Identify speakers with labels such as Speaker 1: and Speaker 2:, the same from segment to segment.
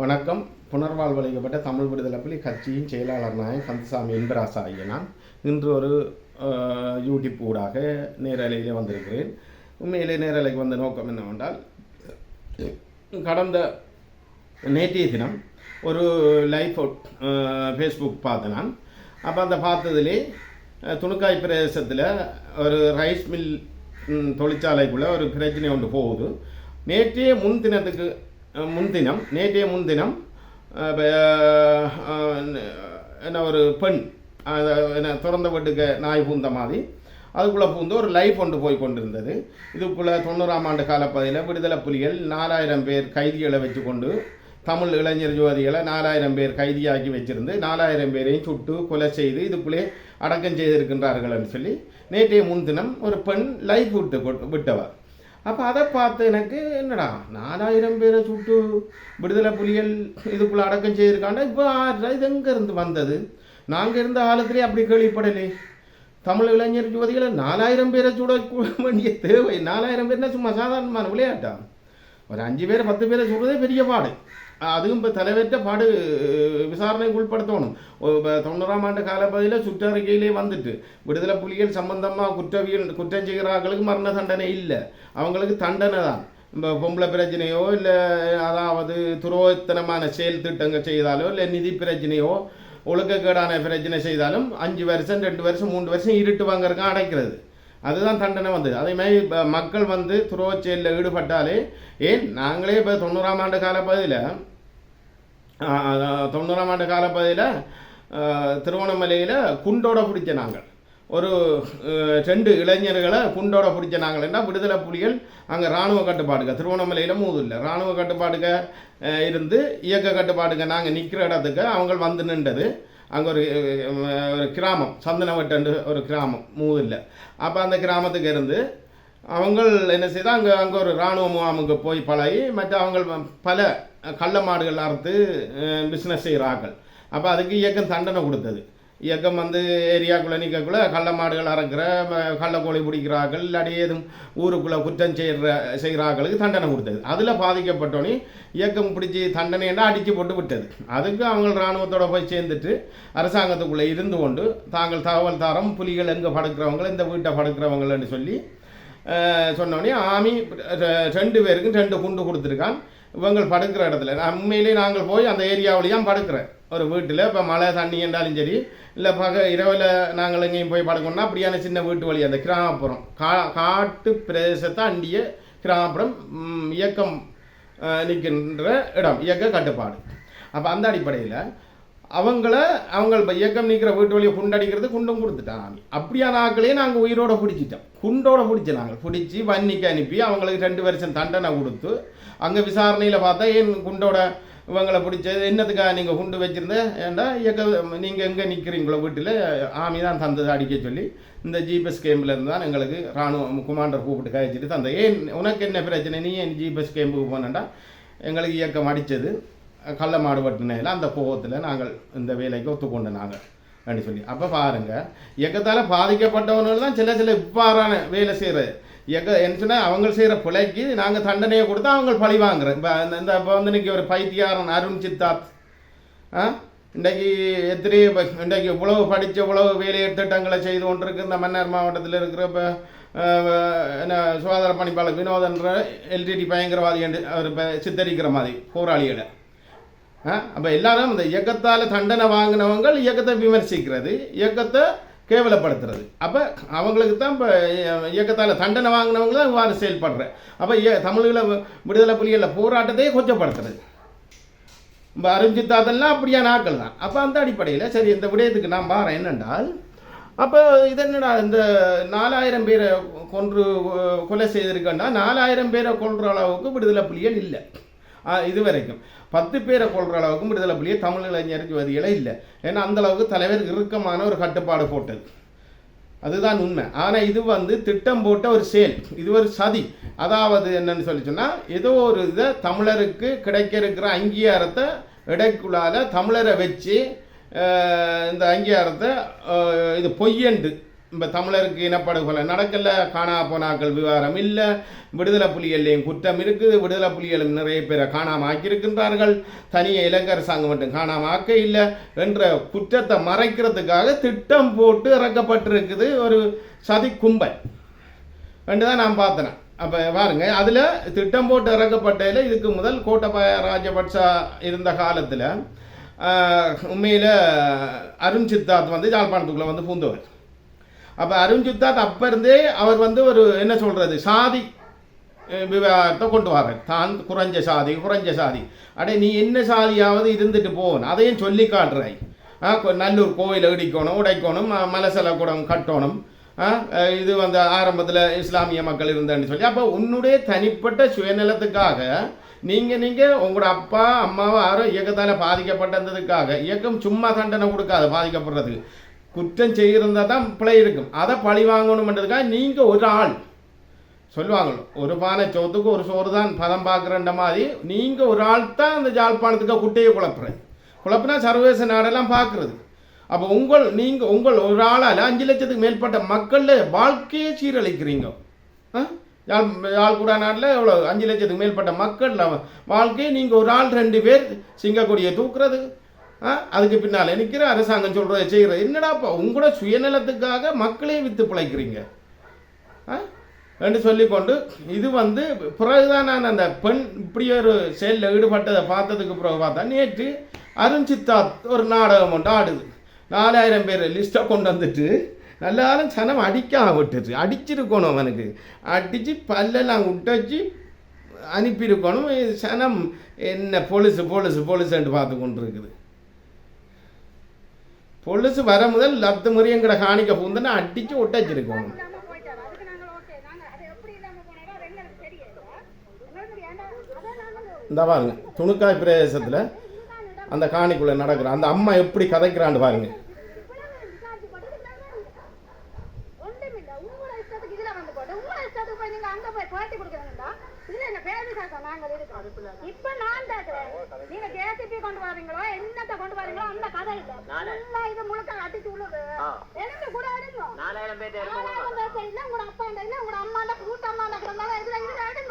Speaker 1: வணக்கம். புனர்வாழ்வளிக்கப்பட்ட தமிழ் விடுதலை புலி கட்சியின் செயலாளர் நாயன் கந்தசாமி இன்பராசா ஐயனான் இன்று ஒரு யூடியூப் ஊடாக நேரலையிலே வந்திருக்கிறேன். உண்மையிலே நேரலைக்கு வந்த நோக்கம் என்னவென்றால் கடந்த நேற்றைய தினம் ஒரு லைஃப் ஃபேஸ்புக் பார்த்தேன் நான் அப்போ அந்த பார்த்ததுலே துணுக்காய் பிரதேசத்தில் ஒரு ரைஸ் மில் தொழிற்சாலைக்குள்ளே ஒரு பிரச்சனை ஒன்று போகுது. நேற்றே முன்தினத்துக்கு முன்தினம் நேற்றைய முன்தினம் என்ன ஒரு பெண் என்ன திறந்த வீட்டுக்கு நாய் பூந்த மாதிரி அதுக்குள்ளே பூந்து ஒரு லைஃப் ஒன்று போய் கொண்டிருந்தது. இதுக்குள்ளே தொண்ணூறாம் ஆண்டு காலப்பகுதியில் விடுதலை புலிகள் நாலாயிரம் பேர் கைதிகளை வச்சு கொண்டு தமிழ் இளைஞர் ஜோதிகளை நாலாயிரம் பேர் கைதியாக்கி வச்சிருந்து நாலாயிரம் பேரையும் சுட்டு கொலை செய்து இதுக்குள்ளே அடக்கம் செய்திருக்கின்றார்கள்னு சொல்லி நேற்றைய முன்தினம் ஒரு பெண் லைஃப் விட்டு விட்டவர். அப்போ அதை பார்த்து எனக்கு என்னடா நாலாயிரம் பேரை சுட்டு விடுதலை புலிகள் இதுக்குள்ளே அடக்கம் செய்திருக்காண்டா? இப்போ ஆறு இது எங்கேருந்து வந்தது? நாங்கள் இருந்த காலத்திலே அப்படி கேள்விப்படலே. தமிழ் இளைஞர் யுவதிகளை நாலாயிரம் பேரை சுட வேண்டிய தேவை. நாலாயிரம் பேர்னா சும்மா சாதாரணமான விளையாட்டா? ஒரு அஞ்சு பேர் பத்து பேரை சுடுறதே பெரிய பாடு. அதுவும் இப்போ தலைவற்ற பாடு விசாரணைக்கு உட்படுத்தணும் இப்போ தொண்ணூறாம் ஆண்டு காலப்பகுதியில் சுற்றறிக்கையிலே வந்துட்டு விடுதலை புலிகள் சம்பந்தமாக குற்றவியல் குற்றம் செய்கிறார்களுக்கு மரண தண்டனை இல்லை அவங்களுக்கு தண்டனை தான் இப்போ பொம்பளை பிரச்சனையோ இல்லை அதாவது துரோகத்தனமான செயல் திட்டங்கள் செய்தாலோ இல்லை நிதி பிரச்சனையோ ஒழுக்கக்கேடான பிரச்சனை செய்தாலும் அஞ்சு வருஷம் ரெண்டு வருஷம் மூணு வருஷம் இருட்டு வாங்கறதுக்கு அடைக்கிறது அதுதான் தண்டனை வந்தது. அதே மாதிரி மக்கள் வந்து துரோகச் செயலில் ஈடுபட்டாலே ஏன்? நாங்களே இப்போ தொண்ணூறாம் ஆண்டு காலப்பகுதியில் தொண்ணூறாம் ஆண்டு காலப்பகுதியில் திருவண்ணாமலையில் குண்டோட பிடிச்ச நாங்கள். ஒரு ரெண்டு இளைஞர்களை குண்டோட பிடிச்ச நாங்கள் என்ன விடுதலை புலிகள் அங்கே இராணுவ கட்டுப்பாடுக்க திருவண்ணாமலையில் மூதுல்ல இராணுவ கட்டுப்பாடுக்க இருந்து இயக்க கட்டுப்பாடுக்க நாங்கள் நிற்கிற இடத்துக்கு அவங்க வந்து நின்றது. அங்கே ஒரு ஒரு கிராமம் சந்தனவட்டண்டு ஒரு கிராமம் மூதில் அப்போ அந்த கிராமத்துக்கு இருந்து அவங்க என்ன செய்தால் அங்கே அங்கே ஒரு இராணுவ முகாமுக்கு போய் பழகி மற்ற அவங்க பல கள்ள மாடுகள் அறுத்து பிஸ்னஸ் செய்கிறார்கள் அப்போ அதுக்கு இயக்கம் தண்டனை கொடுத்தது. இயக்கம் வந்து ஏரியாக்குள்ளே நிற்கக்குள்ள கள்ள மாடுகள் அறக்கிற ம- கள்ளக்கோழி பிடிக்கிறார்கள் இல்லாட்டி ஏதும் ஊருக்குள்ளே குற்றம் செய்கிற செய்கிறார்களுக்கு தண்டனை கொடுத்தது. அதில் பாதிக்கப்பட்டோன்னே இயக்கம் பிடிச்சி தண்டனைன்னா அடித்து போட்டு விட்டது. அதுக்கு அவங்க இராணுவத்தோட போய் சேர்ந்துட்டு அரசாங்கத்துக்குள்ளே இருந்து கொண்டு தாங்கள் தகவல் தாரம் புலிகள் எங்கே படுக்கிறவங்க இந்த வீட்டை படுக்கிறவங்கன்னு சொல்லி சொன்னோடனே ஆமி ரெண்டு பேருக்கும் ரெண்டு குண்டு கொடுத்துருக்கான். இவங்க படுக்கிற இடத்துல. நான் உண்மையிலே நாங்கள் போய் அந்த ஏரியாவிலையும் படுக்கிறேன். ஒரு வீட்டில் இப்போ மழை தண்ணி என்றாலும் சரி இல்லை பக இரவில் நாங்கள் எங்கேயும் போய் படுக்கணும்னா அப்படியான சின்ன வீட்டு வழி அந்த கிராமப்புறம். கா காட்டு பிரதேசத்தை அண்டிய கிராமப்புறம் இயக்கம் நிற்கின்ற இடம் இயக்க கட்டுப்பாடு. அப்போ அந்த அடிப்படையில் அவங்கள அவங்க இயக்கம் நிற்கிற வீட்டு வழியை குண்டடிக்கிறது குண்டும் கொடுத்துட்டான் ஆமி அப்படியான ஆட்களையே நாங்கள் உயிரோட பிடிச்சிட்டோம். குண்டோட பிடிச்சி நாங்கள் பிடிச்சி வன்னிக்கு அனுப்பி அவங்களுக்கு ரெண்டு வருஷம் தண்டனை கொடுத்து அங்கே விசாரணையில் பார்த்தா ஏன் குண்டோட இவங்களை பிடிச்சது என்னத்துக்காக நீங்கள் குண்டு வச்சிருந்த? ஏன்டா இயக்க நீங்கள் எங்கே நிற்கிறீங்களோ வீட்டில்? ஆமி தான் தந்தது அடிக்க சொல்லி இந்த ஜிபிஎஸ் கேம்பில் இருந்து தான் எங்களுக்கு ராணுவ குமாண்டர் கூப்பிட்டு கழிச்சிட்டு தந்த ஏன் உனக்கு என்ன பிரச்சனை? நீ ஏன் ஜிபிஎஸ் கேம்புக்கு போனேன்டா? எங்களுக்கு இயக்கம் அடித்தது கள்ள மாடு வெட்டினையில் அந்த கோபத்தில் நாங்கள் இந்த வேலைக்கு ஒத்துக்கொண்டு நாங்கள் அப்படின்னு சொல்லி. அப்போ பாருங்கள் இயக்கத்தால் பாதிக்கப்பட்டவர்கள் தான் சில சில இவ்வாறான வேலை செய்கிறது எக்க என்ன சொன்னால் அவங்க செய்கிற பிழைக்கு நாங்கள் தண்டனையை கொடுத்தா அவங்க பழி வாங்குறோம் இப்போ இந்த இப்போ வந்து இன்னைக்கு ஒரு பைத்தியாரன் அருண் சித்தார்த் ஆ? இன்றைக்கு எத்தனை இப்ப இன்றைக்கு இவ்வளவு படித்த இவ்வளவு வேலை திட்டங்களை செய்து கொண்டிருக்கு. இந்த மன்னார் மாவட்டத்தில் இருக்கிற இப்போ என்ன சுகாதார பணிப்பாளர் வினோதன்ற எல்டிடி பயங்கரவாதி என்று அவர் இப்போ சித்தரிக்கிற மாதிரி போராளிகளை அப்போ எல்லாரும் இந்த இயக்கத்தால் தண்டனை வாங்கினவங்க இயக்கத்தை விமர்சிக்கிறது இயக்கத்தை கேவலப்படுத்துறது. அப்போ அவங்களுக்கு தான் இப்போ இயக்கத்தால் தண்டனை வாங்கினவங்க தான் இவ்வாறு செயல்படுற. அப்போ தமிழில் விடுதலை புலிகளில் போராட்டத்தையே கொச்சப்படுத்துறது. இப்போ அறிஞ்சித்தாதெல்லாம் அப்படியான நாக்கள் தான். அப்போ அந்த அடிப்படையில் சரி இந்த விடயத்துக்கு நான் பாறேன் என்னென்றால் அப்போ இது என்னடா இந்த நாலாயிரம் பேரை கொன்று கொலை செய்திருக்கேன்னா நாலாயிரம் பேரை கொன்ற அளவுக்கு விடுதலை புலிகள் இல்லை. இது வரைக்கும் பத்து பேரை கொள்கிற அளவுக்கு விடுதலை புலிகள் தமிழ் இளைஞர் வதிகளே இல்லை. ஏன்னா அந்த அளவுக்கு தலைவர் இறுக்கமான ஒரு கட்டுப்பாடு போட்டது. அதுதான் உண்மை. ஆனால் இது வந்து திட்டம் போட்ட ஒரு செயல். இது ஒரு சதி. அதாவது என்னன்னு சொல்லி சொன்னால் ஏதோ ஒரு இதை தமிழருக்கு கிடைக்க இருக்கிற அங்கீகாரத்தை இடைக்குள்ளால தமிழரை வச்சு இந்த அங்கீகாரத்தை இது பொய்யண்டு இப்போ தமிழருக்கு இனப்படுகொலை. நடக்கல காணா போனாக்கள் விவகாரம் இல்லை. விடுதலை புலிகள்லேயும் குற்றம் இருக்குது. விடுதலை புலிகளும் நிறைய பேரை காணாமல் ஆக்கியிருக்கின்றார்கள் தனியே இலங்கை அரசாங்கம் மட்டும் காணாமல் ஆக்க இல்லை என்ற குற்றத்தை மறைக்கிறதுக்காக திட்டம் போட்டு இறக்கப்பட்டிருக்குது ஒரு சதி கும்பல். ரெண்டு தான் நான் பார்த்தேன். அப்போ பாருங்க அதில் திட்டம் போட்டு இறக்கப்பட்டதில் இதுக்கு முதல் கோட்டபாய ராஜபக்சா இருந்த காலத்தில் உண்மையில் அருண் சித்தார்த் வந்து யாழ்ப்பாணத்துக்குள்ளே வந்து பூந்தவர் அப்போ அருண் சித்தார்த் அப்போ இருந்தே அவர் வந்து ஒரு என்ன சொல்கிறது சாதி விவகாரத்தை கொண்டு வர தான் குறைஞ்ச சாதி குறைஞ்ச சாதி. அடே நீ என்ன சாதியாவது இருந்துட்டு போகணும் அதையும் சொல்லி காட்டுறாய் நல்லூர் கோயில் இடிக்கணும் உடைக்கணும் ம- மலசல குடம் கட்டணும். இது வந்து ஆரம்பத்தில் இஸ்லாமிய மக்கள் இருந்தேன்னு சொல்லி. அப்போ உன்னுடைய தனிப்பட்ட சுயநலத்துக்காக நீங்கள் நீங்கள் உங்களோட அப்பா அம்மாவை யாரும் இயக்கத்தால் பாதிக்கப்பட்டதுக்காக இயக்கம் சும்மா தண்டனை கொடுக்காது பாதிக்கப்படுறதுக்கு. குற்றம் செய்கிறதா தான் பிழை இருக்கும். அதை பழி வாங்கணுமென்றதுக்காக நீங்கள் ஒரு ஆள். சொல்லுவாங்க ஒரு பானை சோத்துக்கு ஒரு சோறு தான் பதம் பார்க்குறன்ற மாதிரி நீங்கள் ஒரு ஆள் தான் அந்த ஜாழ்ப்பாணத்துக்கு குட்டையை குழப்புறது. குழப்பினா சர்வதேச நாடெல்லாம் பார்க்குறது. அப்போ உங்கள் நீங்கள் உங்கள் ஒரு ஆளால் அஞ்சு லட்சத்துக்கு மேற்பட்ட மக்களில் வாழ்க்கையை சீரழிக்கிறீங்க. ஆ? யாழ் யாழ்குடா நாட்டில் எவ்வளோ அஞ்சு லட்சத்துக்கு மேற்பட்ட மக்கள் வாழ்க்கையை நீங்கள் ஒரு ஆள் ரெண்டு பேர் சிங்கக்கொடியை தூக்குறது. அதுக்கு பின்னால் நிற்கிற அரசாங்கம் சொல்கிறத செய்கிற என்னடாப்பா உங்களோட சுயநலத்துக்காக மக்களே விற்று பிழைக்கிறீங்க. ஆ? என்று சொல்லிக்கொண்டு இது வந்து பிறகுதான் நான் அந்த பெண் இப்படி ஒரு செயலில் ஈடுபட்டதை பார்த்ததுக்கு பிறகு பார்த்தா நேற்று அருண் சித்தார்த் ஒரு நாடகம் ஒன்று ஆடுது. நாலாயிரம் பேர் லிஸ்ட்டை கொண்டு வந்துட்டு நல்லாலும் சனம் அடிக்காம விட்டுச்சு. அடிச்சிருக்கணும் அவனுக்கு. அடித்து பல்லெல்லாம் விட்டச்சு அனுப்பியிருக்கணும். சனம் என்ன போலீஸு போலீஸு போலீஸுன்ட்டு பார்த்து கொண்டு இருக்குது பொலிசு வர முதல் லத்து முறியங்கிற காணிக்க பூந்துன்னு அடித்து ஒட்டச்சிருக்கணும் இந்த பாருங்க துணுக்காய் பிரதேசத்தில் அந்த காணிக்குள்ளே நடக்கிற அந்த அம்மா எப்படி கதைக்கிறான்னு பாருங்க
Speaker 2: இஷ்டத்துக்கு வந்து போட்டு, இஷ்டத்துக்கு போய் போய் பேட்டி கொடுக்குறீங்களா? இதுல என்ன பேரு சாசம் நாங்கள் இருக்கிறோம். இப்ப நான் கேட்கிறேன். நீங்க JCB கொண்டு வர்றீங்களோ, என்னத்த கொண்டு வர்றீங்களோ, அந்த கதை இல்ல. இது முழுக்க அடிச்சு விழுது. எலும்பு கூட எடுங்க.
Speaker 3: நாலாயிரம் பேர்
Speaker 2: இல்ல, உங்களோட அப்பாண்ட இல்ல, உங்களோட அம்மாண்ட, கூட்டம்மாண்ட இருக்கிறதுனால இதுல இதுல எடுங்க.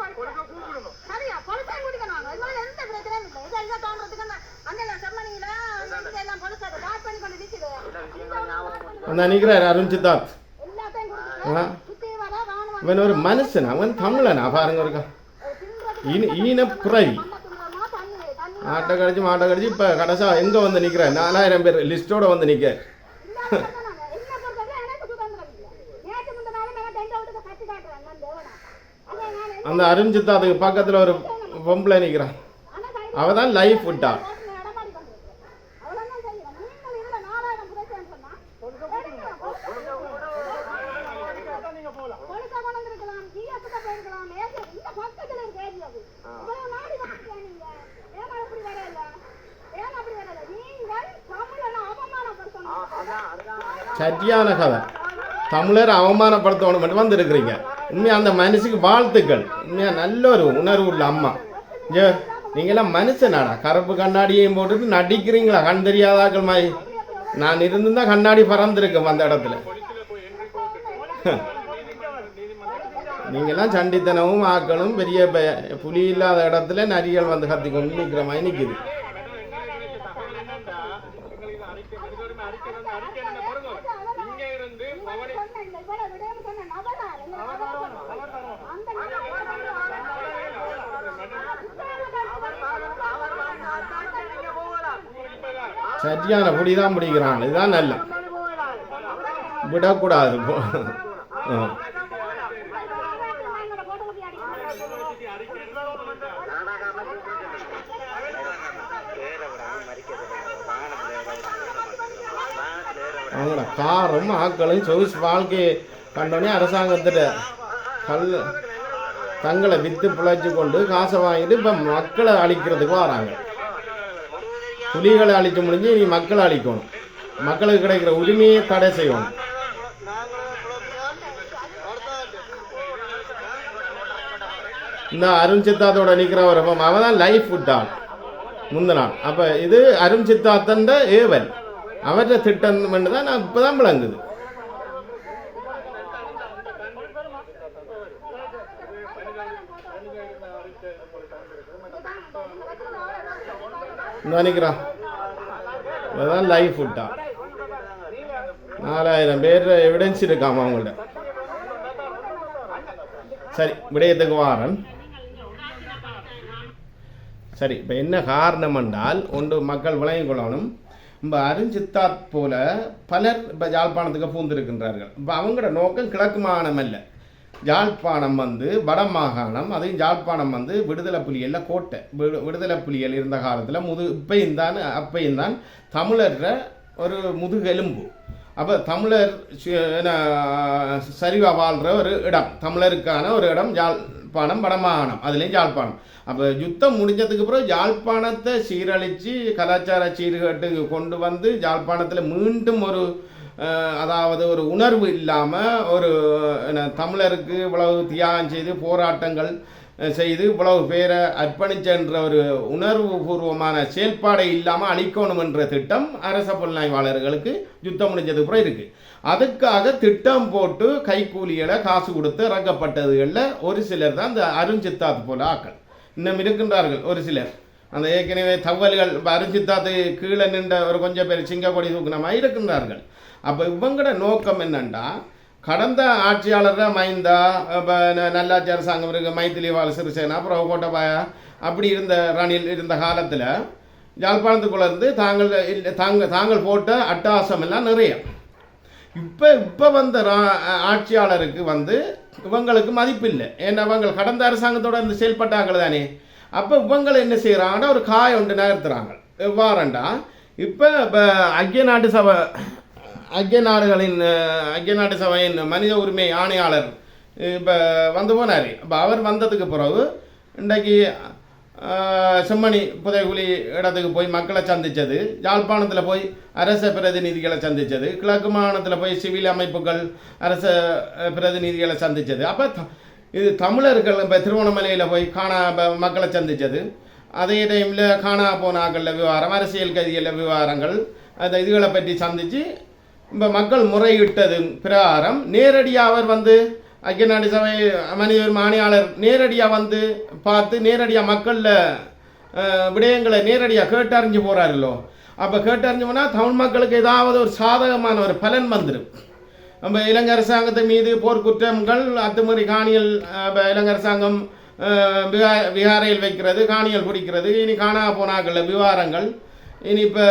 Speaker 2: சரியா? பொலிசார் குடிக்கணும். இதனால எந்த பிரச்சனையும் இல்லை. இதை இதை தோன்றதுக்கு அந்த- செம்மணியில, எல்லாம் பொலிசார் guard பண்ணி கொண்டு நிக்குது.
Speaker 1: அந்த நிற்கிறார் அருண் சித்தார்த் அவன் ஒரு மனுஷன் அவன் தமிழனா பாருங்க ஒருக்கா ஈன
Speaker 2: ஈனப்புறை
Speaker 1: ஆட்டை கடிச்சு மாட்டை கடிச்சு இப்போ கடைசியாக எங்கே வந்து நிற்கிறேன் நாலாயிரம் பேர் லிஸ்ட்டோட வந்து நிற்க அந்த அருண்ஜித் அதுக்கு பக்கத்தில் ஒரு பொம்பளை நிற்கிறான் அவள் தான் லைஃப் விட்டா
Speaker 2: ரோட்ல நடமாடி கொண்டிருக்கிறேன். அவ்வளவுதான் செய்யணும். நீங்கள் இதுல நாலாயிரம் புதைச்சேன்னு சொன்னா, எடுங்க. போலீஸா கொண்டு வந்திருக்கலாம், GS க்கு போயிருக்கலாம், ஏசி- இந்த பக்கத்துல இருக்க ஏரி அது. இவ்வளவு நாடி வந்துட்டீங்க நீங்க. ஏன் அப்படி வரல? ஏன் அப்படி வரல? நீங்கள் தமிழனை அவமானப்படுத்தணும்.
Speaker 1: சரியான கதை. தமிழர் அவமானப்படுத்தணும் மட்டும் வந்து உண்மையாக அந்த மனுஷுக்கு வாழ்த்துக்கள். உண்மையாக நல்ல ஒரு உணர்வு உள்ள அம்மா. ஏ நீங்களாம் மனுஷனாடா. கருப்பு கண்ணாடியையும் போட்டுட்டு நடிக்கிறீங்களா? கண் தெரியாதாக்கள் மாதிரி. நான் இருந்திருந்தா கண்ணாடி பறந்துருக்கேன் அந்த இடத்துல. நீங்கள்லாம் சண்டித்தனமும் ஆக்களும் பெரிய புலி இல்லாத இடத்துல நரிகள் வந்து கத்தி கொண்டு நிற்கிற மாதிரி நிற்கிது
Speaker 3: இங்க இருந்து பவனி
Speaker 2: சொன்ன இந்த இவ்வளவு விடயம் சொன்ன நபரார், இந்த நபர் சொன்னார். அந்த
Speaker 1: சரியான பிடி தான் பிடிக்கிறான் இதுதான் நல்ல. விடக்கூடாது அவங்கள அவங்களோட காரும் ஆக்களும் சொகுசு வாழ்க்கையை கண்டோடனே அரசாங்கத்திட்ட கல் தங்களை விற்று பிழைச்சி கொண்டு காசை வாங்கிட்டு இப்போ மக்களை அழிக்கிறதுக்கு வராங்க. புலிகளை அழிக்க முடிஞ்சு நீ மக்களை அழிக்கணும். மக்களுக்கு கிடைக்கிற உரிமையை தடை செய்யணும். இந்த அருண் சித்தாத்தோட நிற்கிறவர் அவன் தான் லைஃப் விட்டான் முந்தினான் அப்போ இது அருண் சித்தாத்தன் ஏவல். அவற்ற திட்டம் தான் நான் இப்போ விளங்குது. Thank you. நினைக்கிறான் அதுதான் லைஃப் ஃபுட்டா நாலாயிரம் பேர் எவிடன்ஸ் இருக்காமா அவங்கள்ட்ட சரி விடயத்துக்கு வாரன். சரி இப்போ என்ன காரணம் என்றால் ஒன்று மக்கள் விளங்கிக் கொள்ளணும். இப்போ அருஞ்சித்தாத் போல பலர் இப்போ யாழ்ப்பாணத்துக்கு பூந்திருக்கின்றார்கள். இப்போ அவங்களோட நோக்கம் கிழக்கு மாகாணம் அல்ல. யாழ்ப்பாணம் வந்து வட மாகாணம் அதையும் யாழ்ப்பாணம் வந்து விடுதலை புலிகளில் கோட்டை. விடு விடுதலை புலிகள் இருந்த காலத்தில் முது இப்பையும் தான் அப்பையும் தான் தமிழர்ற ஒரு முதுகெலும்பு அப்போ தமிழர் என்ன, சரிவா வாழ்கிற ஒரு இடம். தமிழருக்கான ஒரு இடம் யாழ்ப்பாணம் வடமாகாணம் அதுலேயும் யாழ்ப்பாணம். அப்போ யுத்தம் முடிஞ்சதுக்கு அப்புறம் யாழ்ப்பாணத்தை சீரழித்து கலாச்சார சீர்கேட்டு கொண்டு வந்து யாழ்ப்பாணத்தில் மீண்டும் ஒரு அதாவது ஒரு உணர்வு இல்லாமல் ஒரு என்ன, தமிழருக்கு இவ்வளவு தியாகம் செய்து போராட்டங்கள் செய்து இவ்வளவு பேரை அர்ப்பணிச்சென்ற ஒரு உணர்வு பூர்வமான செயல்பாடை இல்லாமல் அழிக்கணும் என்ற திட்டம் அரச புலனாய்வாளர்களுக்கு யுத்தம் முடிஞ்சதுக்கு அப்புறம் இருக்குது அதுக்காக திட்டம் போட்டு கைக்கூலிகளை காசு கொடுத்து இறக்கப்பட்டதுகளில் ஒரு சிலர் தான் இந்த அருஞ்சித்தாத் போல ஆக்கள். இன்னும் இருக்கின்றார்கள் ஒரு சிலர். அந்த ஏற்கனவே தவல்கள் இப்போ அருஞ்சித்தாத்து கீழே நின்ற ஒரு கொஞ்சம் பேர் சிங்கக்கொடி தூக்கினமாக இருக்கின்றார்கள். அப்போ இவங்களோட நோக்கம் என்னன்னா கடந்த ஆட்சியாளர் மைந்தா இப்போ நல்லாட்சி அரசாங்கம் இருக்குது மைத்திலிவால சிறிசேனா அப்புறம் கோட்டபாயா அப்படி இருந்த ரணில் இருந்த காலத்தில் யாழ்ப்பாணத்துக்குள்ள இருந்து தாங்கள் இல்லை தாங்க தாங்கள் போட்ட அட்டாசம் எல்லாம் நிறைய. இப்போ இப்போ வந்த ரா- ஆட்சியாளருக்கு வந்து இவங்களுக்கு மதிப்பு இல்லை. ஏன்னா இவங்க கடந்த அரசாங்கத்தோட இருந்து செயல்பட்டாங்க தானே. அப்போ இவங்களை என்ன செய்கிறாங்கன்னா ஒரு காய ஒன்று நகர்த்துறாங்க. எவ்வாறண்டா? இப்போ இப்போ ஐக்கிய நாட்டு சபை ஐக்கிய நாடுகளின் ஐக்கிய நாட்டு சபையின் மனித உரிமை ஆணையாளர் இப்போ வந்து போனார். இப்போ அவர் வந்ததுக்கு பிறகு இன்றைக்கு செம்மணி புதைகுழி இடத்துக்கு போய் மக்களை சந்தித்தது யாழ்ப்பாணத்தில் போய் அரச பிரதிநிதிகளை சந்தித்தது கிழக்கு மாகாணத்தில் போய் சிவில் அமைப்புகள் அரச பிரதிநிதிகளை சந்தித்தது அப்போ இது தமிழர்கள் இப்போ திருவண்ணாமலையில் போய் காணா மக்களை சந்தித்தது அதே டைமில் காணா போனாக்களில் விவகாரம் அரசியல் கைதிகளில் விவகாரங்கள் அந்த இதுகளை பற்றி சந்தித்து மக்கள் முறையிட்டது பிரகாரம். நேரடியாக அவர் வந்து ஐக்கிய நாடு சபை மனித மாணியாளர் நேரடியாக வந்து பார்த்து நேரடியாக மக்களில் விடயங்களை நேரடியாக கேட்டறிஞ்சு போகிறாருல்லோ அப்போ கேட்டறிஞ்சு போனால் தமிழ் மக்களுக்கு ஏதாவது ஒரு சாதகமான ஒரு பலன் வந்துடும் நம்ம இலங்கை அரசாங்கத்தை மீது போர்க்குற்றங்கள் அத்துமீறி காணியல் இப்போ இலங்கை அரசாங்கம் அஹ், விஹா- விகாரையில் வைக்கிறது காணியல் பிடிக்கிறது இனி காணா போனாக்கள் விவகாரங்கள். இனி இப்போ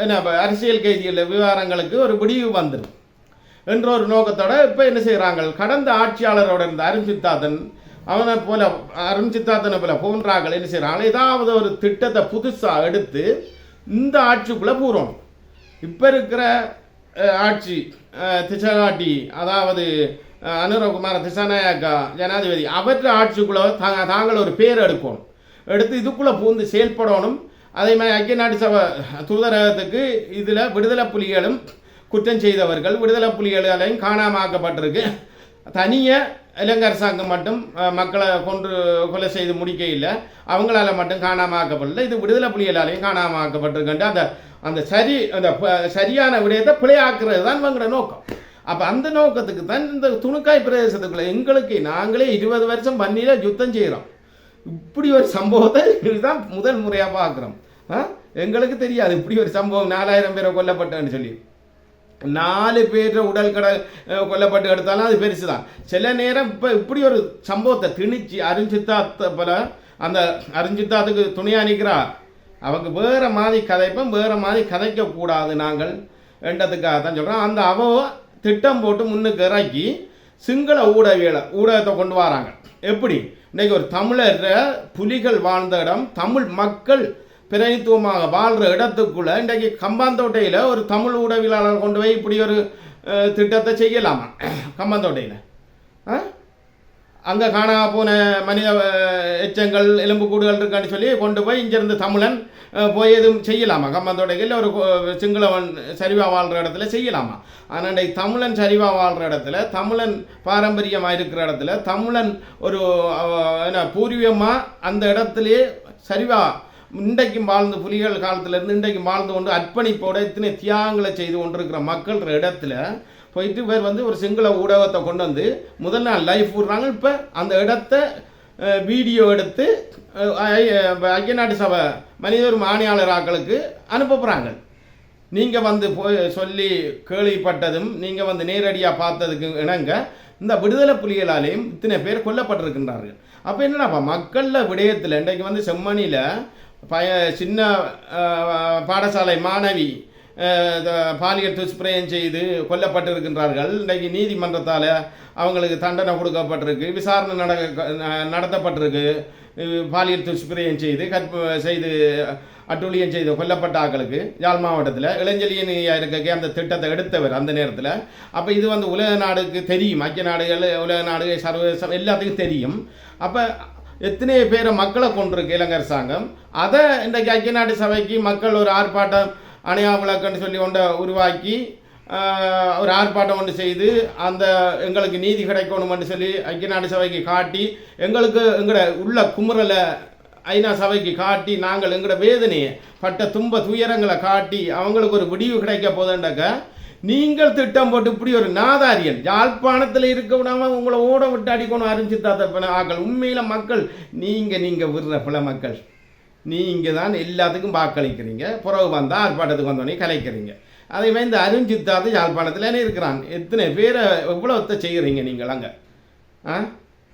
Speaker 1: என்ன இப்போ அரசியல் கைதிகள் விவகாரங்களுக்கு ஒரு முடிவு வந்துடும் என்ற ஒரு நோக்கத்தோட இப்போ என்ன செய்கிறாங்க கடந்த ஆட்சியாளரோட இருந்த அருண் சித்தார்த்தன் அவனை போல அருண் சித்தாத்தனை போல போன்றார்கள். என்ன செய்கிறாங்க ஏதாவது ஒரு திட்டத்தை புதுசாக எடுத்து இந்த ஆட்சிக்குள்ளே பூரணும். இப்போ இருக்கிற ஆட்சி அஹ், திசகாட்டி அதாவது அஹ், அனுரகுமார திசாநாயக்கா ஜனாதிபதி அவற்ற ஆட்சிக்குள்ளே தாங்க தாங்கள் ஒரு பேர் எடுக்கணும். எடுத்து இதுக்குள்ளே பூந்து செயல்படணும். அதே மாதிரி ஐக்கிய நாட்டு சபை தூதரகத்துக்கு இதில் விடுதலை புலிகளும் குற்றம் செய்தவர்கள் விடுதலை புலிகளாலையும் காணாமாக்கப்பட்டிருக்கு. தனியாக இலங்கை அரசாங்கம் மட்டும் மக்களை கொன்று கொலை செய்து முடிக்க இல்லை அவங்களால மட்டும் காணாமாக்கப்படல. இது விடுதலை புலிகளாலையும் காணாமாக்கப்பட்டிருக்கின்ற அந்த அந்த சரி அந்த ப- சரியான விடயத்தை பிழையாக்குறது தான் இவங்களோட நோக்கம். அப்போ அந்த நோக்கத்துக்கு தான் இந்த துணுக்காய் பிரதேசத்துக்குள்ள எங்களுக்கு நாங்களே இருபது வருஷம் பண்ணியில் யுத்தம் செய்கிறோம் இப்படி ஒரு சம்பவத்தை இதுதான் முதல் முறையாக பார்க்குறோம். ஆ? எங்களுக்கு தெரியாது. இப்படி ஒரு சம்பவம் நாலாயிரம் பேரை கொல்லப்பட்டேன்னு சொல்லி. நாலு பேர் உடல் கட கொல்லப்பட்டு எடுத்தாலும் அது பெருசு தான் சில நேரம் இப்போ இப்படி ஒரு சம்பவத்தை திணிச்சு அரிஞ்சித்தாத்தை போல அந்த அரிஞ்சித்தாத்துக்கு துணையாக நிற்கிறா அவங்க வேறு மாதிரி கதைப்போம் வேறு மாதிரி கதைக்க கூடாது நாங்கள் என்றதுக்காக தான் சொல்கிறோம் அந்த அவ திட்டம் போட்டு முன்னுக்கு இறக்கி சிங்கள ஊடகங்களை ஊடகத்தை கொண்டு வராங்க. எப்படி? இன்றைக்கி ஒரு தமிழர் புலிகள் வாழ்ந்த இடம் தமிழ் மக்கள் பிரதித்துவமாக வாழ்கிற இடத்துக்குள்ளே இன்றைக்கு கம்பாந்தோட்டையில் ஒரு தமிழ் ஊடகவியலாளர் கொண்டு போய் இப்படி ஒரு திட்டத்தை செய்யலாமா? கம்பாந்தோட்டையில். ஆ அங்கே காணா போன மனித எச்சங்கள் எச்சங்கள் எலும்புக்கூடுகள் இருக்கான்னு சொல்லி கொண்டு போய் இங்கேருந்து தமிழன் போய் எதுவும் செய்யலாமா? கம்பந்தோடையில் ஒரு சிங்களவன் சரிவாக வாழ்கிற இடத்துல செய்யலாமா? ஆனால் இன்றைக்கு தமிழன் சரிவா வாழ்கிற இடத்துல தமிழன் பாரம்பரியமாக இருக்கிற இடத்துல தமிழன் ஒரு என்ன பூர்வீகமாக அந்த இடத்துலையே சரிவா இன்றைக்கும் வாழ்ந்து புலிகள் காலத்திலேருந்து இன்றைக்கும் வாழ்ந்து கொண்டு அர்ப்பணிப்போட இத்தனை தியாகங்களை செய்து கொண்டிருக்கிற மக்கள்ன்ற இடத்துல போயிட்டு இவர் வந்து ஒரு சிங்கள ஊடகத்தை கொண்டு வந்து முதல் நாள் லைஃப் விடுறாங்க இப்போ அந்த இடத்த வீடியோ எடுத்து ஐயநாட்டு ஐக்கிய நாட்டு சபை மனித மானியாளர் ஆக்களுக்கு அனுப்ப நீங்கள் வந்து போய் சொல்லி கேள்விப்பட்டதும் நீங்கள் வந்து நேரடியாக பார்த்ததுக்கு இணங்க இந்த விடுதலை புலிகளாலேயும் இத்தனை பேர் கொல்லப்பட்டிருக்கின்றார்கள். அப்போ என்னடாப்பா மக்களில் விடயத்தில் இன்றைக்கு வந்து செம்மணியில் பய சின்ன பாடசாலை மாணவி பாலியல் துஷ்பிரயம் செய்து கொல்லப்பட்டிருக்கின்றார்கள். இன்றைக்கு நீதிமன்றத்தால் அவங்களுக்கு தண்டனை கொடுக்கப்பட்டிருக்கு. விசாரணை நடக்க நடத்தப்பட்டிருக்கு. பாலியல் துஷ்பிரயம் செய்து கற்ப செய்து அட்டூழியம் செய்து கொல்லப்பட்ட ஆக்களுக்கு யாழ் மாவட்டத்தில் இளஞ்செழியன் இருக்க அந்த திட்டத்தை எடுத்தவர் அந்த நேரத்தில். அப்போ இது வந்து உலக நாடுக்கு தெரியும். ஐக்கிய நாடுகள் உலக நாடுகள் சர்வதேசம் எல்லாத்துக்கும் தெரியும். அப்போ எத்தனை பேரை மக்களை கொண்டிருக்கு இலங்கை அரசாங்கம் அதை இன்றைக்கு ஐக்கிய நாடு சபைக்கு மக்கள் ஒரு ஆர்ப்பாட்டம் அணையா விளக்குன்னு சொல்லி ஒன்றை உருவாக்கி ஒரு ஆர்ப்பாட்டம் ஒன்று செய்து அந்த எங்களுக்கு நீதி கிடைக்கணும்னு சொல்லி ஐக்கிய நாடு சபைக்கு காட்டி எங்களுக்கு எங்களோட உள்ள குமுறலை ஐநா சபைக்கு காட்டி நாங்கள் எங்களோட வேதனையை பட்ட துன்ப துயரங்களை காட்டி அவங்களுக்கு ஒரு விடிவு கிடைக்க போதுண்டாக்க நீங்கள் திட்டம் போட்டு இப்படி ஒரு நாதாரியன் யாழ்ப்பாணத்தில் இருக்க விடாம உங்களை ஓட விட்டு அடிக்கணும் அறிஞ்சு தாத்தப்பன ஆக்கள் உண்மையில் மக்கள் நீங்கள் நீங்கள் விடுற பல மக்கள். நீங்கள் தான் எல்லாத்துக்கும் வாக்களிக்கிறீங்க. புறவு வந்தால் ஆர்ப்பாட்டத்துக்கு வந்தோடனே கலைக்கிறீங்க. அதே மாதிரி இந்த அருண் சித்தார்த்து யாழ்ப்பாணத்தில் இருக்கிறான் எத்தனை பேரை எவ்வளோத்த செய்கிறீங்க நீங்கள் அங்கே? ஆ?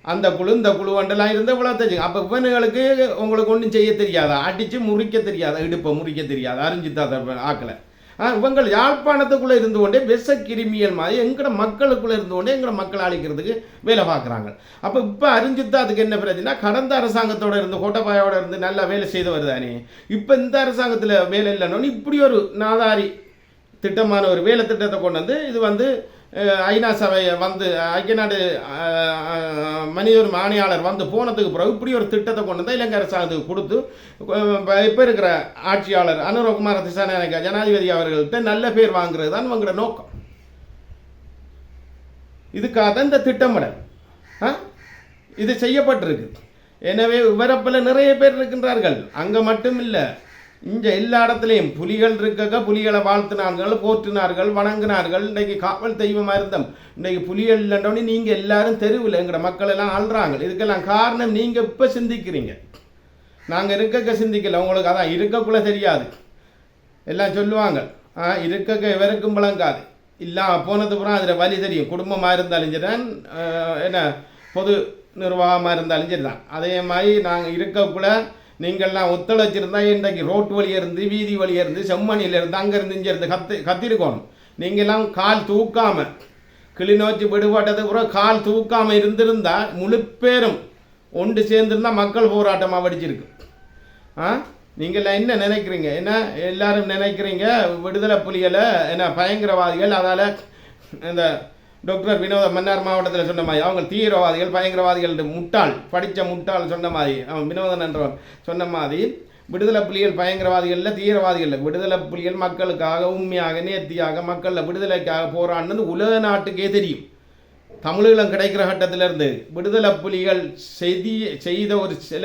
Speaker 1: அந்த குழு இந்த குழு வண்டெல்லாம் இருந்து இவ்வளோ தெரியும் அப்போ இவனுங்களுக்கு உங்களுக்கு ஒன்றும் செய்ய தெரியாதா? அடித்து முறிக்க தெரியாதா? இடுப்பை முறிக்க தெரியாதா? அருண் சித்தார்த்த ஆக்கலை. இவங்கள் யாழ்ப்பாணத்துக்குள்ளே இருந்து கொண்டே விஷ கிருமியல் மாதிரி எங்கட மக்களுக்குள்ளே இருந்து கொண்டே எங்கட மக்களை அழிக்கிறதுக்கு வேலை பார்க்குறாங்க. அப்போ இப்போ அறிஞ்சுத்தா அதுக்கு என்ன பிரச்சனை கடந்த அரசாங்கத்தோட இருந்து கோட்டபாயோட இருந்து நல்லா வேலை செய்து வருதானே? இப்போ இந்த அரசாங்கத்தில் வேலை இல்லைன்னு இப்படி ஒரு நாதாரி திட்டமான ஒரு வேலை திட்டத்தை கொண்டு வந்து இது வந்து ஐநா சபையை வந்து ஐக்கிய நாடு மனிதர் மாணியாளர் மனித உரிமை ஆணையாளர் வந்து போனதுக்கு பிறகு இப்படி ஒரு திட்டத்தை கொண்டு வந்தால் இலங்கை அரசாங்கத்துக்கு கொடுத்து இப்போ இருக்கிற ஆட்சியாளர் அனுரகுமார திசாநாயக ஜனாதிபதி அவர்கள்ட்ட நல்ல பேர் வாங்குறது தான் இவங்களோட நோக்கம். இதுக்காக தான் இந்த திட்டமிடல். ஆ? இது செய்யப்பட்டிருக்கு. எனவே விவரப்பில் நிறைய பேர் இருக்கின்றார்கள். அங்கே மட்டும் இல்லை இங்கே எல்லா இடத்துலையும் புலிகள் இருக்க புலிகளை வாழ்த்தினார்கள் போற்றினார்கள் வணங்கினார்கள். இன்றைக்கு காவல் தெய்வமாக இருந்தோம் இன்றைக்கு புலிகள் இல்லைன்றவனே நீங்கள் எல்லாரும் தெருவில் எங்களோட மக்கள் எல்லாம் ஆள்றாங்க. இதுக்கெல்லாம் காரணம் நீங்கள் இப்போ சிந்திக்கிறீங்க. நாங்கள் இருக்கக்க சிந்திக்கல. உங்களுக்கு அதான் இருக்கக்குள்ள தெரியாது. எல்லாம் சொல்லுவாங்க. ஆ இருக்கக்க இவருக்கும் விளங்காது. இல்லாம போனதுக்கப்புறம் அதில் வழி தெரியும். குடும்பமாக இருந்தாலும் சரி தான் என்ன பொது நிர்வாகமாக இருந்தாலும் சரி தான் அதே மாதிரி நாங்கள் இருக்கக்குள்ள நீங்கள்லாம் ஒத்துழைச்சிருந்தா இன்றைக்கு ரோட்டு வழியிருந்து வீதி வழியிருந்து இருந்து இருந்து அங்கேருந்து இங்கே இருந்து கத்து கத்திருக்கணும். நீங்கள்லாம் கால் தூக்காமல் கிளிநோச்சி விடுபட்டதுக்கு பிறகு கால் தூக்காமல் இருந்திருந்தால் முழு பேரும் ஒன்று சேர்ந்துருந்தால் மக்கள் போராட்டமாக வடிச்சிருக்கு. ஆ? நீங்கள்லாம் என்ன நினைக்கிறீங்க? என்ன எல்லாரும் நினைக்கிறீங்க? விடுதலை புலிகளை என்ன பயங்கரவாதிகள் அதால் இந்த டாக்டர் வினோத மன்னார் மாவட்டத்தில் சொன்ன மாதிரி அவங்க தீவிரவாதிகள் பயங்கரவாதிகள் முட்டாள் படித்த முட்டாள் சொன்ன மாதிரி அவன் வினோதன் என்றவன் சொன்ன மாதிரி விடுதலை புலிகள் பயங்கரவாதிகளில் தீவிரவாதிகள் விடுதலை புலிகள் மக்களுக்காக உண்மையாக நேர்த்தியாக மக்களில் விடுதலைக்காக போராடினது உலக நாட்டுக்கே தெரியும். தமிழீழம் கிடைக்கிற கட்டத்திலிருந்து விடுதலை புலிகள் செய்தி செய்த ஒரு சில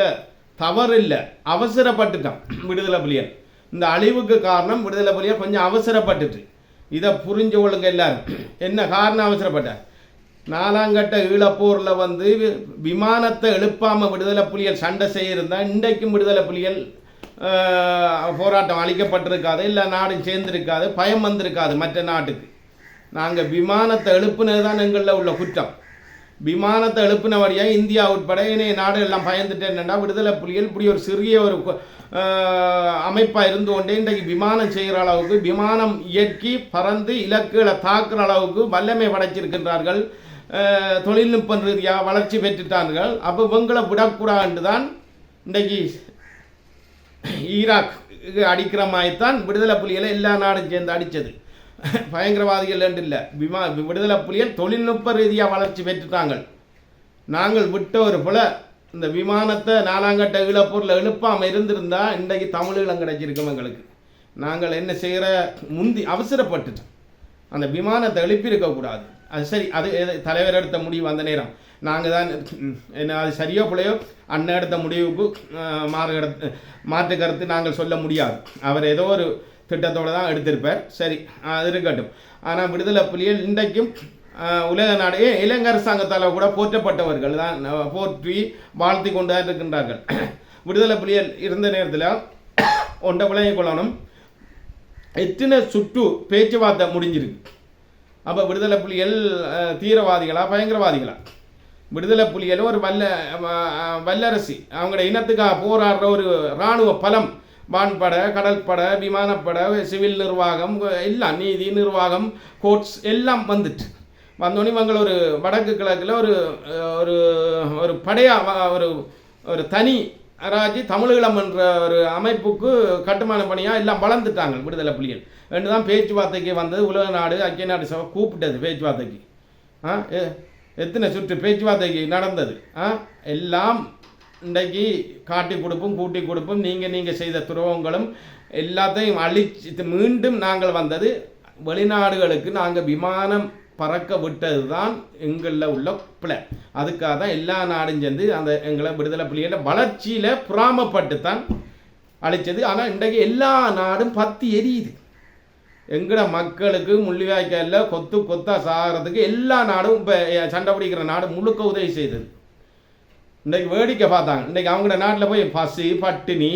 Speaker 1: தவறு இல்லை அவசரப்பட்டுட்டான் விடுதலை புலிகள். இந்த அழிவுக்கு காரணம் விடுதலை புலிகள் கொஞ்சம் அவசரப்பட்டுட்டு. இதை புரிஞ்சு கொள்ளுங்க எல்லாரும். என்ன காரணம் அவசரப்பட்ட? நாலாங்கட்ட ஈழப்போரில் வந்து விமானத்தை எழுப்பாமல் விடுதலை புலிகள் சண்டை செய்யிருந்தா இன்றைக்கும் விடுதலை புலிகள் போராட்டம் அளிக்கப்பட்டிருக்காது இல்லை நாடும் சேர்ந்திருக்காது பயம் வந்திருக்காது மற்ற நாட்டுக்கு. நாங்கள் விமானத்தை எழுப்புனது தான் எங்களில் உள்ள குற்றம். விமானத்தை எழுப்பினபடியாக இந்தியா உட்பட இணைய நாடு எல்லாம் பயந்துட்டு என்னென்னா விடுதலை புலிகள் இப்படி ஒரு சிறிய ஒரு அமைப்பாக இருந்து கொண்டே இன்றைக்கு விமானம் செய்கிற அளவுக்கு விமானம் இயக்கி பறந்து இலக்குகளை தாக்குற அளவுக்கு வல்லமை படைச்சிருக்கின்றார்கள். தொழில்நுட்ப ரீதியாக வளர்ச்சி பெற்றுட்டார்கள். அப்போ இவங்களை விடக்கூடாது தான் இன்றைக்கு ஈராக் அடிக்கிற மாதிரி தான் விடுதலை புலிகளை எல்லா நாடும் சேர்ந்து அடித்தது. பயங்கரவாதிகள் என்று இல்லை. விமா விடுதலை புலிகள் தொழில்நுட்ப ரீதியாக வளர்ச்சி பெற்றுட்டாங்க. நாங்கள் விட்ட ஒரு போல இந்த விமானத்தை நாலாங்கட்ட இழப்பூரில் எழுப்பாமல் இருந்திருந்தால் இன்றைக்கு தமிழீழம் கிடைச்சிருக்கும் எங்களுக்கு. நாங்கள் என்ன செய்கிற முந்தி அவசரப்பட்டுட்டோம். அந்த விமானத்தை எழுப்பியிருக்கக்கூடாது அது சரி அது தலைவர் எடுத்த முடிவு அந்த நேரம். நாங்கள் தான் என்ன அது சரியோ பிள்ளையோ அண்ணன் எடுத்த முடிவுக்கு மாறு எடுத்து மாற்று கருத்து நாங்கள் சொல்ல முடியாது. அவர் ஏதோ ஒரு திட்டத்தோடு தான் எடுத்திருப்பார். சரி அது இருக்கட்டும். ஆனால் விடுதலை புலிகள் இன்றைக்கும் உலக நாடே இலங்கை அரசாங்கத்தால் கூட போற்றப்பட்டவர்கள் தான். போற்றி வாழ்த்தி கொண்டு தான் இருக்கின்றார்கள். விடுதலை புலிகள் இருந்த நேரத்தில் ஒன்றை விளங்கிக் கொள்ளணும். எத்தனை சுற்று பேச்சுவார்த்தை முடிஞ்சிருக்கு. அப்போ விடுதலை புலிகள் தீவிரவாதிகளா பயங்கரவாதிகளா? விடுதலை புலிகள் ஒரு வல்ல வல்லரசி. அவங்களோட இனத்துக்காக போராடுற ஒரு இராணுவ பலம் வான்படை கடற்படை விமானப்படை சிவில் நிர்வாகம் எல்லாம் நீதி நிர்வாகம் கோர்ட்ஸ் எல்லாம் வந்துட்டு. வந்தோடனே இவங்க ஒரு வடக்கு கிழக்கில் ஒரு ஒரு ஒரு படையாக ஒரு ஒரு தனி அராஜி தமிழீழம் என்ற ஒரு அமைப்புக்கு கட்டுமான பணியாக எல்லாம் வளர்ந்துட்டாங்க விடுதலை புலிகள். ரெண்டு தான் பேச்சுவார்த்தைக்கு வந்தது. உலக நாடு ஐக்கிய நாடு சபை கூப்பிட்டது பேச்சுவார்த்தைக்கு. ஆ எத்தனை சுற்று பேச்சுவார்த்தைக்கு நடந்தது? ஆ எல்லாம் இன்றைக்கு காட்டி கொடுப்பும் கூட்டி கொடுப்பும் நீங்கள் நீங்கள் செய்த துரோகங்களும் எல்லாத்தையும் அழிச்சு மீண்டும் நாங்கள் வந்தது. வெளிநாடுகளுக்கு நாங்கள் விமானம் பறக்க விட்டது தான் எங்களில் உள்ள பிள்ளை அதுக்காக தான் எல்லா நாடும் சேர்ந்து அந்த எங்களை விடுதலை புலிகள வளர்ச்சியில் புறாமப்பட்டு தான் அழிச்சது. ஆனால் இன்றைக்கு எல்லா நாடும் பத்தி எரியுது. எங்கட மக்களுக்கு முள்ளிவாய்க்காலில் கொத்து கொத்தா சாகிறதுக்கு எல்லா நாடும் இப்போ சண்டை பிடிக்கிற நாடு முழுக்க உதவி செய்தது. இன்றைக்கு வேடிக்கை பார்த்தாங்க. இன்றைக்கு அவங்களோட நாட்டில் போய் பசி பட்டினி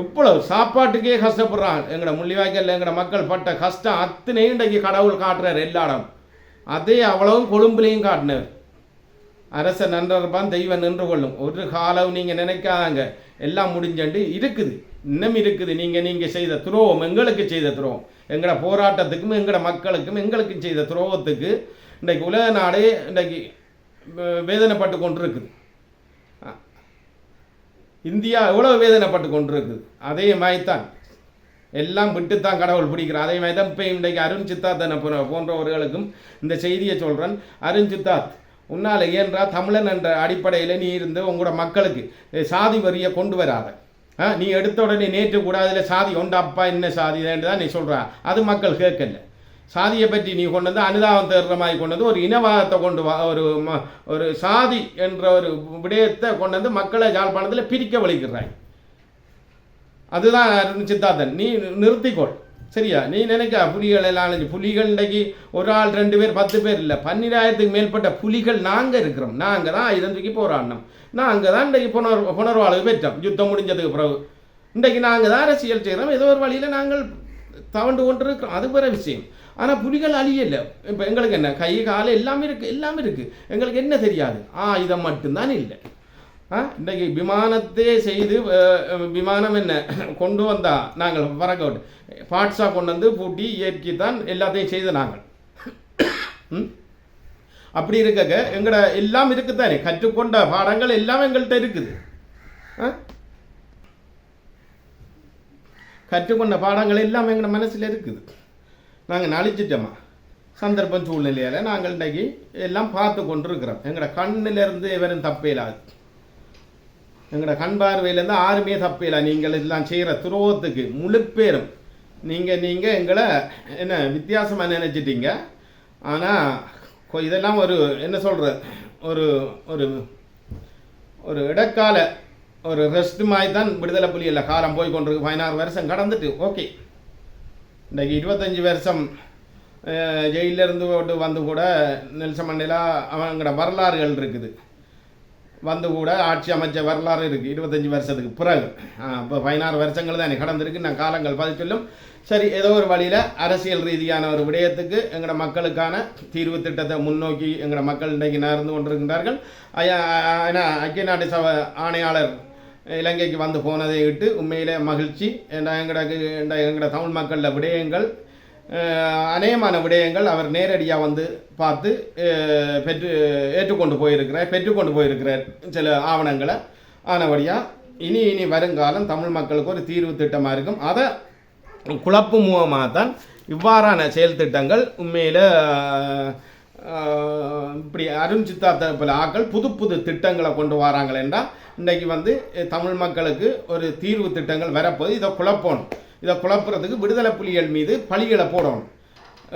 Speaker 1: எவ்வளவு சாப்பாட்டுக்கே கஷ்டப்படுறாங்க. எங்களோட முள்ளிவாய்க்கல் எங்களோட மக்கள் பட்ட கஷ்டம் அத்தனையும் இன்றைக்கு கடவுள் காட்டுறார் எல்லா இடம் அதே அவ்வளவும் கொழும்புலையும் காட்டினார். அரச நன்றப்பான் தெய்வம் நின்று கொள்ளும். ஒரு காலம் நீங்கள் நினைக்காதாங்க. எல்லாம் முடிஞ்சண்டு இருக்குது. இன்னும் இருக்குது. நீங்கள் நீங்கள் செய்த துரோகம் எங்களுக்கு செய்த துரோகம். எங்களோட போராட்டத்துக்கும் எங்களோட மக்களுக்கும் எங்களுக்கும் செய்த துரோகத்துக்கு இன்றைக்கு உலக நாடே இன்றைக்கு வேதனைப்பட்டு கொண்டிருக்குது. இந்தியா எவ்வளோ வேதனைப்பட்டு கொண்டிருக்குது? அதே மாதிரி தான் எல்லாம் விட்டுத்தான் கடவுள் பிடிக்கிறார். அதே மாதிரி தான் இப்போ இன்றைக்கு அருண் சித்தார்த்தனை போன்ற போன்றவர்களுக்கும் இந்த செய்தியை சொல்கிறேன் அருண் சித்தார்த் உன்னால் இயன்றா தமிழன் என்ற அடிப்படையில் நீ இருந்து உங்களோட மக்களுக்கு சாதி வரியை கொண்டு வராத. ஆ, நீ எடுத்த உடனே நேற்று கூட அதில் சாதி உண்டு அப்பா என்ன சாதி? தான் நீ சொல்கிறா அது மக்கள் கேட்கல. சாதியை பற்றி நீ கொண்டு வந்து அனுதாபம் தேடுற மாதிரி கொண்டு வந்து ஒரு இனவாதத்தை கொண்டு வா ஒரு ம- ஒரு சாதி என்ற ஒரு விடயத்தை கொண்டு வந்து மக்களை யாழ்ப்பாணத்தில் பிரிக்க வலிக்கிறாய் அதுதான் சித்தார்த்தன். நீ நிறுத்திக்கொள். சரியா? நீ நினைக்க புலிகள் எல்லாம் புலிகள் இன்றைக்கு ஒரு ஆள் ரெண்டு பேர் பத்து பேர் இல்லை. பன்னிராயிரத்துக்கு மேற்பட்ட புலிகள் நாங்கள் இருக்கிறோம். நாங்கள் தான் இதன்றைக்கு தூக்கி போராடினோம் நாங்கள் தான் இன்றைக்கு புனர் புனர்வாழ்வு பெற்றோம். யுத்தம் முடிஞ்சதுக்கு பிறகு. இன்றைக்கு நாங்கள் தான் அரசியல் செய்கிறோம் ஏதோ ஒரு வழியில் நாங்கள் தவண்டு கொண்டு இருக்கிறோம் அது பிற விஷயம். ஆனால் புலிகள் அழியலை இப்போ எங்களுக்கு என்ன? கை கால் எல்லாமே இருக்குது எல்லாமே இருக்குது எங்களுக்கு என்ன தெரியாது? ஆ இதை மட்டும்தான் இல்லை. ஆ? இன்றைக்கு விமானத்தே செய்து விமானம் என்ன? கொண்டு வந்தா நாங்கள் பறக்க விட்டு கொண்டு வந்து பூட்டி இயற்கை தான் எல்லாத்தையும் செய்த நாங்கள். ம்? அப்படி இருக்க எங்கட எல்லாம் இருக்குதானே கற்றுக்கொண்ட பாடங்கள் எல்லாம் எங்கள்கிட்ட இருக்குது. ஆ? கற்றுக்கொண்ட பாடங்கள் எல்லாம் எங்களோட மனசில் இருக்குது. நாங்கள் நடிச்சிட்டோமா சந்தர்ப்பம் சூழ்நிலையால் நாங்கள் இன்றைக்கி எல்லாம் பார்த்து கொண்டிருக்கிறோம். எங்களோட கண்ணிலேருந்து வெறும் தப்பேலாது எங்களோட கண் பார்வையிலேருந்து யாருமே தப்பில்லை நீங்கள் எல்லாம் செய்கிற துரோகத்துக்கு முழு பேரும். நீங்கள் நீங்கள் எங்களை என்ன வித்தியாசமாக நினச்சிட்டீங்க? ஆனால் இதெல்லாம் ஒரு என்ன சொல்கிற ஒரு ஒரு ஒரு இடக்கால ஒரு ரெஸ்ட் மாதிரி தான் விடுதலை புலியில் காலம் போய் கொண்டிருக்கு பதினாறு வருஷம் கடந்துட்டு ஓகே இன்றைக்கு இருபத்தஞ்சி வருஷம் ஜெயிலிருந்து இருந்து போட்டு வந்து கூட நெல்சன் மண்டேலா அவங்களோட வரலாறுகள் இருக்குது. வந்து கூட ஆட்சி அமைச்ச வரலாறு இருக்குது இருபத்தஞ்சி வருஷத்துக்கு பிறகு. இப்போ பதினாறு வருஷங்கள் தான் எனக்கு கடந்திருக்கு நான் காலங்கள் பதில் சொல்லும். சரி ஏதோ ஒரு வழியில் அரசியல் ரீதியான ஒரு விடயத்துக்கு எங்களோட மக்களுக்கான தீர்வு திட்டத்தை முன்னோக்கி எங்களோட மக்கள் இன்றைக்கு நடந்து கொண்டிருக்கின்றார்கள். ஐயா ஏன்னா ஐக்கிய நாட்டு சபை ஆணையாளர் இலங்கைக்கு வந்து போனதை விட்டு உண்மையிலே மகிழ்ச்சி. எங்கட எங்களுக்கு எங்களோட தமிழ் மக்களில் விடயங்கள் அநேகமான விடயங்கள் அவர் நேரடியாக வந்து பார்த்து பெற்று ஏற்றுக்கொண்டு போயிருக்கிறார் பெற்றுக்கொண்டு போயிருக்கிறார் சில ஆவணங்களை. ஆனபடியாக இனி இனி வருங்காலம் தமிழ் மக்களுக்கு ஒரு தீர்வு திட்டமாக இருக்கும். அதை குழப்பு மூலமாக தான் இவ்வாறான செயல் திட்டங்கள் உண்மையில் இப்படி அருண் சித்தார்த்த போல ஆக்கள் புது புது திட்டங்களை கொண்டு வராங்கள் இன்றைக்கி வந்து தமிழ் மக்களுக்கு ஒரு தீர்வு திட்டங்கள் வரப்போது இதை குழப்பணும். இதை குழப்புறதுக்கு விடுதலை புலிகள் மீது பழிகளை போடணும்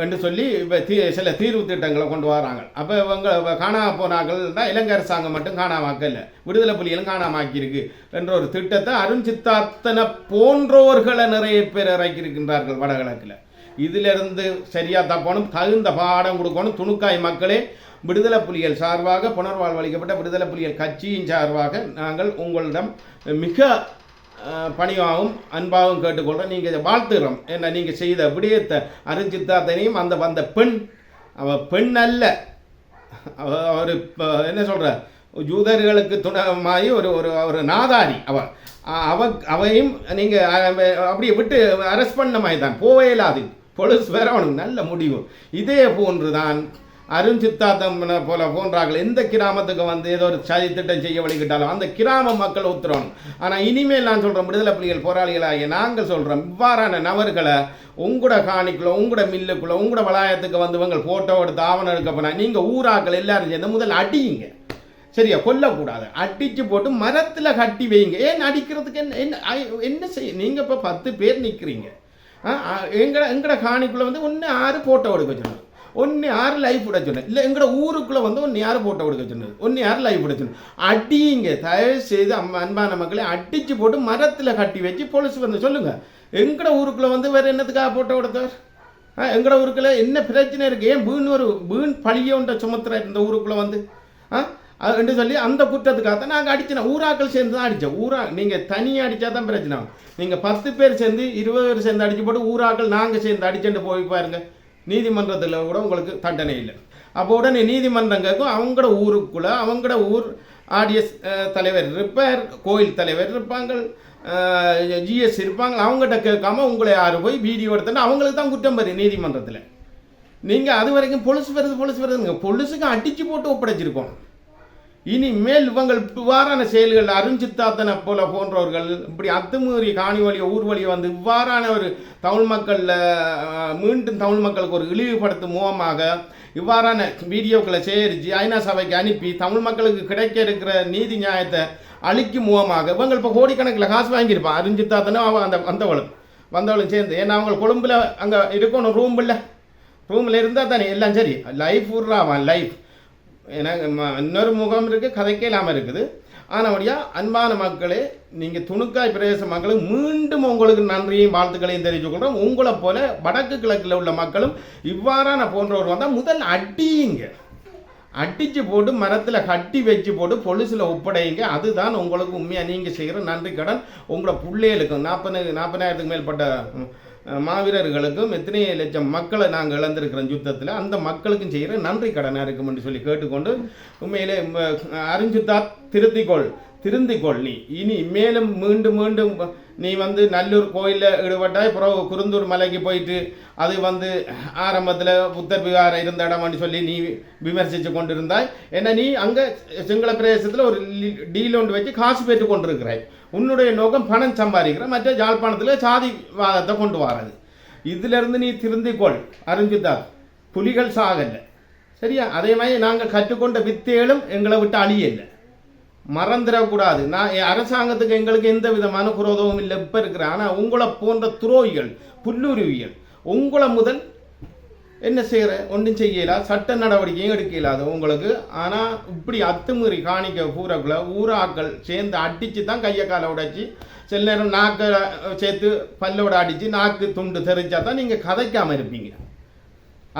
Speaker 1: என்று சொல்லி இப்போ தீ சில தீர்வு திட்டங்களை கொண்டு வராங்க. அப்போ இவங்க காணாமல் போனார்கள் தான் இலங்கை அரசாங்கம் மட்டும் காணாமாக்கல விடுதலை புலிகளும் காணாமாக்கியிருக்கு என்ற ஒரு திட்டத்தை அருண் சித்தார்த்தனை போன்றோர்களை நிறைய பேர் இறக்கியிருக்கின்றார்கள் வடகிழக்கில். இதிலிருந்து சரியாக தப்பணும் தகுந்த பாடம் கொடுக்கணும். துணுக்காய் மக்களே விடுதலை புலிகள் சார்பாக புனர்வாழ்வளிக்கப்பட்ட விடுதலை புலிகள் கட்சியின் சார்பாக நாங்கள் உங்களிடம் மிக பணிவாகவும் அன்பாகவும் கேட்டுக்கொள்கிறோம் நீங்கள் இதை வாழ்த்துகிறோம் என்ன நீங்கள் செய்த விடயத்தை அறிஞ்சித்தாத்தனையும் அந்த வந்த பெண் அவ பெண் அல்ல. அவ அவர் இப்போ என்ன சொல்கிற ஜூதர்களுக்கு துணமாயி ஒரு ஒரு ஒரு நாதாரி அவ. அவ அவையும் நீங்கள் அப்படியே விட்டு அரெஸ்ட் பண்ண மாதிரி தான். போவே இல்லாது. பொழுது வேற அவனுக்கு நல்ல முடிவு. இதே போன்று தான் அருண் சித்தார்த்தம் போல போன்றார்கள். எந்த கிராமத்துக்கு வந்து ஏதோ ஒரு சதி திட்டம் செய்ய வழிகிட்டாலும் அந்த கிராம மக்கள் உத்தரவணும் ஆனால் இனிமேல் நான் சொல்கிறேன் விடுதலை புலிகள் போராளிகளாகிய நாங்கள் சொல்கிறோம் இவ்வாறான நபர்களை உங்களோட காணிக்குள்ள உங்களோட மில்லுக்குள்ளே உங்களோட வளாயத்துக்கு வந்து உங்கள் ஃபோட்டோ எடுத்து ஆவணம் எடுக்க போனால் நீங்கள் ஊராக்கள் எல்லாரும் சேர்ந்து முதல்ல அடியுங்க. சரியா? கொல்லக்கூடாது. அடிச்சு போட்டு மரத்தில் கட்டி வைங்க. ஏன் அடிக்கிறதுக்கு என்ன என்ன என்ன செய்ய நீங்கள் இப்போ பத்து பேர் நிற்கிறீங்க எங்கட எங்கட காணிக்குள்ளே வந்து ஒன்று ஆறு ஃபோட்டோ எடுக்க சொன்னது. ஒன்று யார் லைஃப் விட சொன்னேன் இல்லை எங்களோட ஊருக்குள்ளே வந்து ஒன்று யார் ஃபோட்டோ எடுக்க சொன்னது. ஒன்று யார் லைஃப் விட சொன்னது. அடிங்க தயவு செய்து அம் அன்பான மக்களை அடித்து போட்டு மரத்தில் கட்டி வச்சு போலீஸ் வந்து சொல்லுங்கள் எங்களோட ஊருக்குள்ளே வந்து வேறு என்னத்துக்காக ஃபோட்டோ எடுத்தவர்? ஆ, ஊருக்குள்ளே ஊருக்குள்ள என்ன பிரச்சனை இருக்குது ஏன் வீண் ஒரு வீண் பழிய உண்ட சுமத்துற இந்த ஊருக்குள்ளே வந்து? ஆ என்று சொல்லி அந்த குற்றத்துக்காக தான் நாங்கள் அடிச்சோம் ஊராக்கள் சேர்ந்து தான் அடித்தோம் ஊரா நீங்கள் தனியாக அடித்தா தான் பிரச்சனை நீங்கள் பத்து பேர் சேர்ந்து இருபது பேர் சேர்ந்து அடிச்சு போட்டு ஊராக்கள் நாங்கள் சேர்ந்து அடிச்சுட்டு போய் பாருங்க. நீதிமன்றத்தில் கூட உங்களுக்கு தண்டனை இல்லை. அப்போ உடனே நீதிமன்றம் கேட்கும் அவங்களோட ஊருக்குள்ள அவங்களோட ஊர் ஆடிஎஸ் தலைவர் இருப்பார் கோயில் தலைவர் இருப்பாங்க ஜிஎஸ் இருப்பாங்க. அவங்ககிட்ட கேட்காம உங்களை யாரும் போய் வீடியோ எடுத்துட்டு அவங்களுக்கு தான் குற்றம் பெறும் நீதிமன்றத்தில். நீங்கள் அது வரைக்கும் பொலிசு வருது பொலிஸ் வருதுங்க. பொலிசுக்கு அடித்து போட்டு ஒப்படைச்சிருக்கோம். இனிமேல் இவங்கள் இவ்வாறான செயல்கள் அருஞ்சித்தாத்தனை போல போன்றவர்கள் இப்படி அத்துமீறி காணி வழியை ஊர் வழியை வந்து இவ்வாறான ஒரு தமிழ் மக்களில் மீண்டும் தமிழ் மக்களுக்கு ஒரு இழிவுபடுத்தும் மூலமாக இவ்வாறான வீடியோக்களை சேகரித்து ஐநா சபைக்கு அனுப்பி தமிழ் மக்களுக்கு கிடைக்க இருக்கிற நீதி நியாயத்தை அழிக்கும் மூலமாக இவங்க இப்போ கோடிக்கணக்கில் காசு வாங்கியிருப்பான். அருஞ்சித்தாத்தனும் அவன் அந்த வந்தவளும் வந்தவளும் சேர்ந்து. ஏன்னா அவங்க கொழும்பில் அங்கே இருக்கணும் ரூம் இல்லை. ரூமில் இருந்தால் தானே எல்லாம் சரி. லைஃப் விட்றாவான் லைஃப் ஏன்னா இன்னொரு முகம் இருக்குது கதைக்கே இல்லாமல் இருக்குது. ஆனபடியாக அன்பான மக்களே நீங்கள் துணுக்காய் பிரதேச மக்களும் மீண்டும் உங்களுக்கு நன்றியும் வாழ்த்துக்களையும் தெரிவிச்சுக்கொள்கிறோம் உங்களை போல வடக்கு கிழக்கில் உள்ள மக்களும் இவ்வாறான போன்றவர் வந்தால் முதல் அடியுங்க அடித்து போட்டு மரத்தில் கட்டி வச்சு போட்டு பொலிசில் ஒப்படைங்க. அதுதான் உங்களுக்கு உண்மையாக நீங்கள் செய்கிற நன்றி கடன். உங்களோட பிள்ளைகளுக்கும் நாற்பது நாற்பதாயிரத்துக்கு மேற்பட்ட மாவீரர்களுக்கும் எத்தனை லட்சம் மக்களை நாங்கள் இழந்திருக்கிறோம் யுத்தத்தில் அந்த மக்களுக்கும் செய்கிற நன்றி கடனாக இருக்கும் என்று சொல்லி கேட்டுக்கொண்டு உண்மையிலே அறிஞ்சுத்தா திருத்திக்கொள் திருந்திக்கொள் நீ. இனி மேலும் மீண்டும் மீண்டும் நீ வந்து நல்லூர் கோயிலில் ஈடுபட்டாய் பிறகு குருந்தூர் மலைக்கு போயிட்டு அது வந்து ஆரம்பத்தில் புத்தர் விகாரம் இருந்த இடம்னு சொல்லி நீ விமர்சித்து கொண்டிருந்தாய். ஏன்னா நீ அங்கே சிங்கள பிரதேசத்தில் ஒரு டீல் ஒன்று வச்சு காசு பெற்று கொண்டிருக்கிறாய். உன்னுடைய நோக்கம் பணம் சம்பாதிக்கிற மற்ற யாழ்ப்பாணத்தில் சாதிவாதத்தை கொண்டு வராது. இதிலிருந்து நீ திருந்திக்கொள் அறிஞ்சுத்தார் புலிகள் சாகலை சரியா? அதே மாதிரி நாங்கள் கற்றுக்கொண்ட வித்தைகளும் எங்களை விட்டு அழியலை மறந்துடக்கூடாது. நான் என் அரசாங்கத்துக்கு எங்களுக்கு எந்த விதமான குரோதமும் இல்லை. இப்போ இருக்கிற ஆனால் உங்களை போன்ற துரோகிகள் புல்லுருவியல் உங்களை முதல் என்ன செய்கிற ஒன்றும் செய்யலா சட்ட நடவடிக்கையும் எடுக்க இயலாது உங்களுக்கு. ஆனால் இப்படி அத்துமீறி காணிக்க ஊரக்குள்ள ஊராக்கள் சேர்ந்து அடித்து தான் கையை காலை உடைச்சி சில நேரம் நாக்கை சேர்த்து பல்லோட அடித்து நாக்கு துண்டு தெரிஞ்சா தான் நீங்கள் கதைக்காமல் இருப்பீங்க.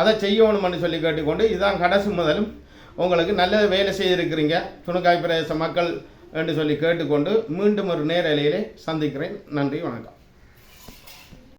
Speaker 1: அதை செய்யணும்னு சொல்லி கேட்டுக்கொண்டு இதுதான் கடைசி முதலும் உங்களுக்கு நல்ல வேலை செய்திருக்கிறீங்க. துணுக்காய் பிரதேச மக்கள் என்று சொல்லி கேட்டுக்கொண்டு மீண்டும் ஒரு நேரலையிலே சந்திக்கிறேன். நன்றி வணக்கம்.